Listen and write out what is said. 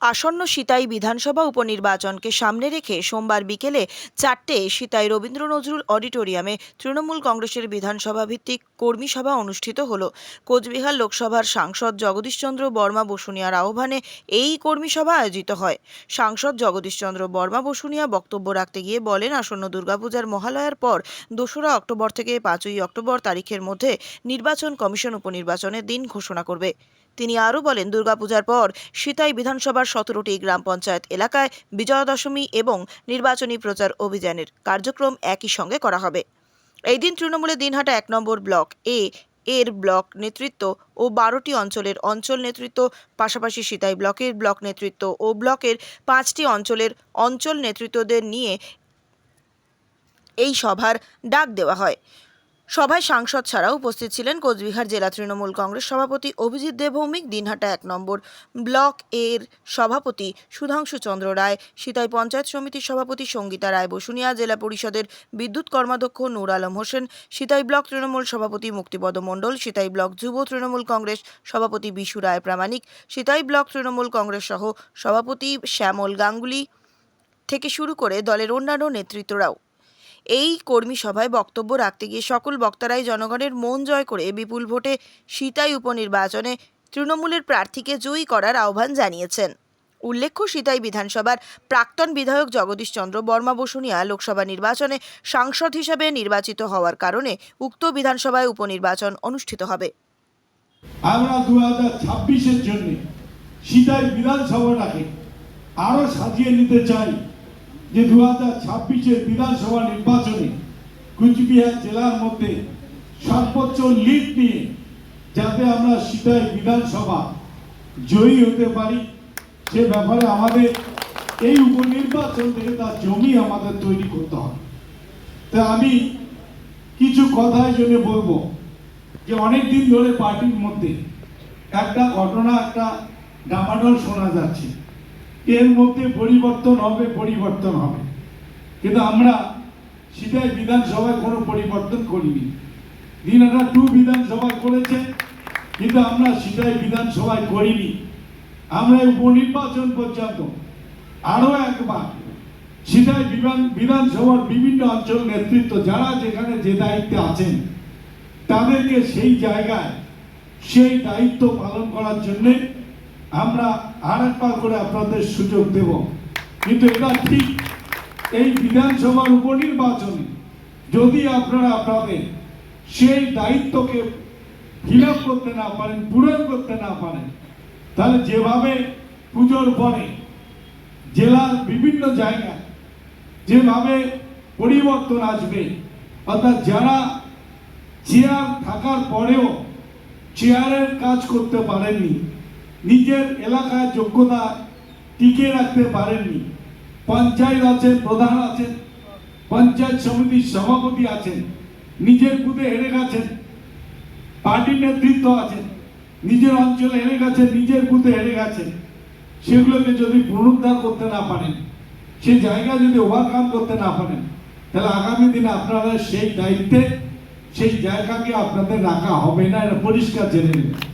আসন্ন সিতাই বিধানসভা উপনির্বাচনকে সামনে রেখে সোমবার বিকেলে চারটে সিতাই রবীন্দ্র নজরুল অডিটোরিয়ামে তৃণমূল কংগ্রেসের বিধানসভা ভিত্তিক কর্মী সভা অনুষ্ঠিত হল। কোচবিহার লোকসভার সাংসদ জগদীশচন্দ্র বর্মা বসুনিয়ার আহ্বানে এই কর্মী সভা আয়োজিত হয়। সাংসদ জগদীশচন্দ্র বর্মা বসুনিয়া বক্তব্য রাখতে গিয়ে বলেন, আসন্ন দুর্গাপূজার মহালয়ার পর দোসরা অক্টোবর থেকে পাঁচই অক্টোবর তারিখের মধ্যে নির্বাচন কমিশন উপনির্বাচনের দিন ঘোষণা করবে। তিনি আরও বলেন, দুর্গাপূজার পর সিতাই বিধানসভার সতেরোটি গ্রাম পঞ্চায়েত এলাকায় বিজয়া দশমী এবং নির্বাচনী প্রচার অভিযানের কার্যক্রম একই সঙ্গে করা হবে। এই দিন তৃণমূলের দিনহাটা এক নম্বর ব্লক এ এর ব্লক নেতৃত্ব ও বারোটি অঞ্চলের অঞ্চল নেতৃত্ব, পাশাপাশি সিতাই ব্লকের ব্লক নেতৃত্ব ও ব্লকের পাঁচটি অঞ্চলের অঞ্চল নেতৃত্বদের নিয়ে এই সভার ডাক দেওয়া হয়। সভায় সাংসদ ছাড়াও উপস্থিত ছিলেন কোচবিহার জেলা তৃণমূল কংগ্রেস সভাপতি অভিজিৎ দেবভৌমিক, দিনহাটা এক নম্বর ব্লক এর সভাপতি সুধাংশু চন্দ্র রায়, সিতাই পঞ্চায়েত সমিতির সভাপতি সঙ্গীতা রায় বসুনিয়া, জেলা পরিষদের বিদ্যুৎ কর্মাধ্যক্ষ নূর আলম হোসেন, সিতাই ব্লক তৃণমূল সভাপতি মুক্তিপদ মণ্ডল, সিতাই ব্লক যুব তৃণমূল কংগ্রেস সভাপতি বিশু রায় প্রামাণিক, সিতাই ব্লক তৃণমূল কংগ্রেস সহ সভাপতি শ্যামল গাঙ্গুলি থেকে শুরু করে দলের অন্যান্য নেতৃত্বরাও। এই কর্মী সভায় বক্তব্য রাখতে গিয়ে সকল বক্তারাই জনগণের মন জয় করে বিপুল ভোটে সিতাই উপনির্বাচনে তৃণমূলের প্রার্থীকে জয়ী করার আহ্বান জানিয়েছেন। উল্লেখ্য, সিতাই বিধানসভার প্রাক্তন বিধায়ক জগদীশ চন্দ্র বর্মা বসুনিয়া লোকসভা নির্বাচনে সাংসদ হিসেবে নির্বাচিত হওয়ার কারণে উক্ত বিধানসভায় উপনির্বাচন অনুষ্ঠিত হবে। আমরা দু হাজার ছাব্বিশের জন্য সিতাই বিধানসভাটাকে আরও সাজিয়ে নিতে চাই। যে দু হাজার ছাব্বিশের বিধানসভা নির্বাচনে কুচবিহার জেলার মধ্যে সর্বোচ্চ লিড নিয়ে যাতে আমরা সিতাই বিধানসভা জয়ী হতে পারি, সে ব্যাপারে আমাদের এই উপনির্বাচন থেকে তার জমি আমাদের তৈরি করতে হবে। তা আমি কিছু কথাই জন্য বলব যে অনেক দিন ধরে পার্টির মধ্যে একটা ঘটনা, একটা ডামাডোল শোনা যাচ্ছে। এর মধ্যে পরিবর্তন হবে পরিবর্তন হবে। কিন্তু আমরা সিটাই বিধানসভায় কোনো পরিবর্তন করিনি। দিনাটা টু বিধানসভা করেছে, কিন্তু আমরা সিটাই বিধানসভায় করিনি। আমরা উপনির্বাচন পর্যন্ত আরও একবার সিটাই বিধান বিধানসভার বিভিন্ন অঞ্চল নেতৃত্ব যারা যেখানে যে দায়িত্বে আছেন, তাদেরকে সেই জায়গায় সেই দায়িত্ব পালন করার জন্য আমরা আর একবার করে আপনাদের সুযোগ দেব। কিন্তু এটা ঠিক এই বিধানসভার উপনির্বাচনে যদি আপনারা আপনাদের সেই দায়িত্বকে ফিল করতে না পারেন, পূরণ করতে না পারেন, তাহলে যেভাবে পুজোর পরে জেলার বিভিন্ন জায়গায় যেভাবে পরিবর্তন আসবে, অর্থাৎ যারা চেয়ার থাকার পরেও চেয়ারের কাজ করতে পারেননি নিজের এলাকায় যোগ্যতা টিকে রাখতে পারেননি। পঞ্চায়েত আছেন, প্রধান আছেন, পঞ্চায়েত সমিতির সভাপতি আছেন, নিজের বুথে হেরে গেছেন, পার্টির নেতৃত্ব আছেন, নিজের অঞ্চলে হেরে গেছেন, নিজের বুথে হেরে গেছেন। সেগুলোকে যদি পুনরুদ্ধার করতে না পারেন সেই জায়গা যদি ওভারকাম করতে না পারেন, তাহলে আগামী দিনে আপনারা সেই দায়িত্বে, সেই জায়গাকে আপনাদের রাখা হবে না, এটা পরিষ্কার জেনে নেবেন